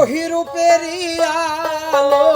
ওহি আলো